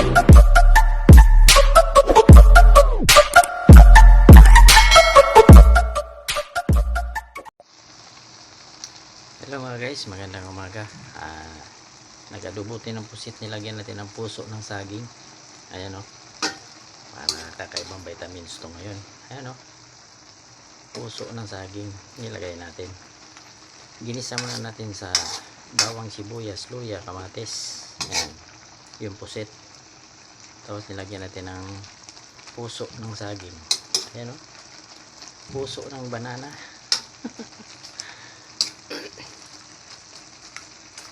Hello mga guys, magandang umaga. Ah, nag-adubutin ng pusit, nilagyan natin ng puso ng saging. Ayan o. Para kakaibang vitamins to ngayon. Ayan o. Puso ng saging, nilagay natin. Ginisa muna natin sa bawang sibuyas, luya, kamatis. Ayan. Yung pusit. Tapos nilagyan natin ng puso ng saging. Ayan o. Puso ng banana.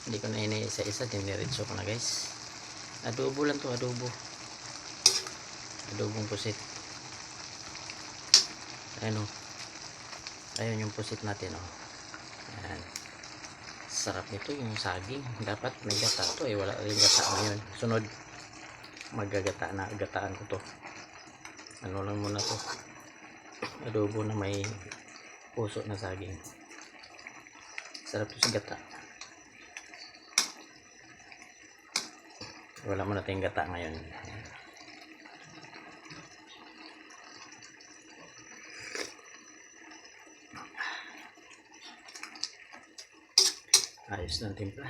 hindi ko na iniisa-isa diniretso ko na guys. Adobo lang to adobo. Adobong pusit. Ayan o ayun yung pusit natin o ayan. Sarap nito yung saging. Dapat may gata to eh. Wala rin gata ngayon. Sunod magagata na gataan ko to. Ano lang muna to. Adobo na may puso na saging. Sarap to sa gata. Wala mo natin gata ngayon. Ayos ng timpla.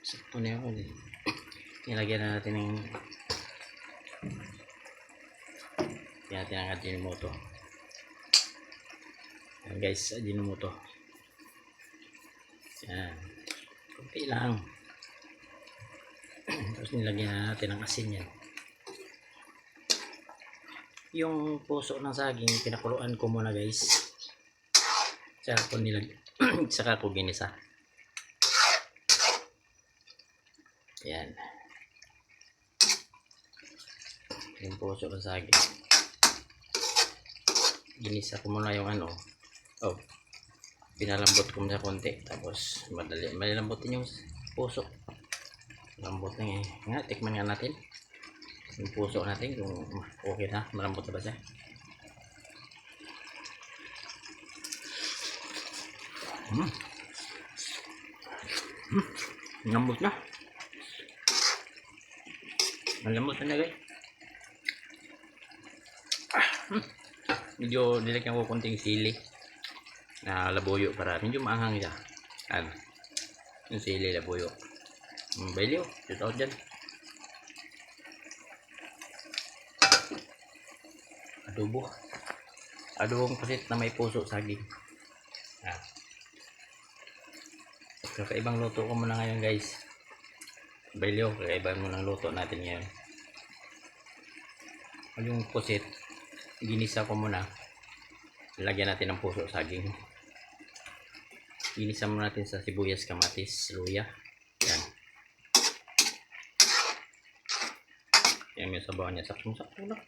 Sakto na yun eh. Nilagyan na natin ng yan natin ang ajinomoto yan guys ajinomoto yan kunti lang. Tapos nilagyan na natin ng asin yan. Yung puso ng saging pinakuluan ko muna guys. Saka ko nilag saka ko ginisa. Yan yung puso ng saging ginisa ko muna yung ano oh pinalambot ko muna konti tapos madali malilambutin yung puso lambot na eh. Nga, tikman nga natin. Yung puso natin kung okay na. Malambot na ba siya? Hmm. Hmm. Lambot na. Malambot na guys. Medyo nilagyan ko konting sili na labuyo para medyo maanghang siya. Ano? Yung sili labuyo. Hmm, Belyo, shoot out dyan. Adobo. Adobong pasit na may puso saging. Ah. Kakaibang luto ko muna ngayon guys. Belyo, kakaibang muna luto natin ngayon. Yung pusit, ginisa ko muna. Lagyan natin ng puso saging. Ginisa muna natin sa sibuyas, kamatis, luya. Yan. Yan yung sabaw niya. Saktong-sakto lang.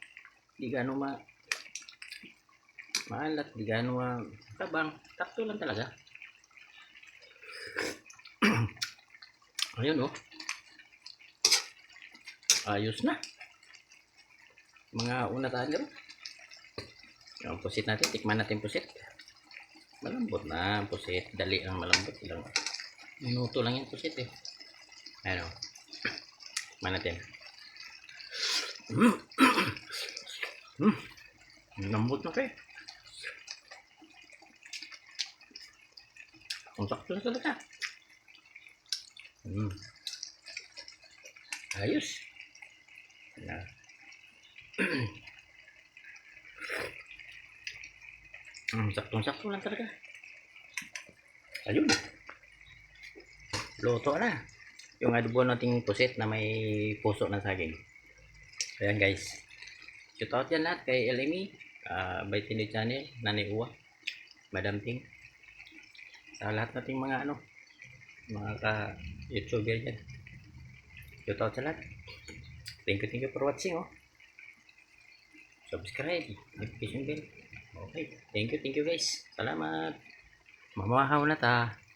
Di gaano ma... Maalat. Di gaano ma... Tabang. Takto lang talaga. Ayun oh. Ayos na. Mga una tayo. Yung pusit natin. Tikman natin pusit. Malambot na ang pusit. Dali ang malambot. Ilang minuto lang yung pusit eh. Ayan oh. Tikman natin. Mm. Mm. Lambot na kayo. Ang sakto na talaga. Mm. Ayos. Na. Ang saktong-sakto lang talaga. Ayun. Luto na. Yung adobo nating pusit na may puso ng saging. Ayan guys. Shout out yan lahat kay LME, uh, Baitini Channel, Nani Uwa, Madam Ting. Sa lahat nating mga ano, mga ka-YouTuber dyan. Shout out sa lahat. Thank you, thank you for watching oh. Subscribe, notification bell. Okay, thank you, thank you guys. Salamat. Mamahaw na ta.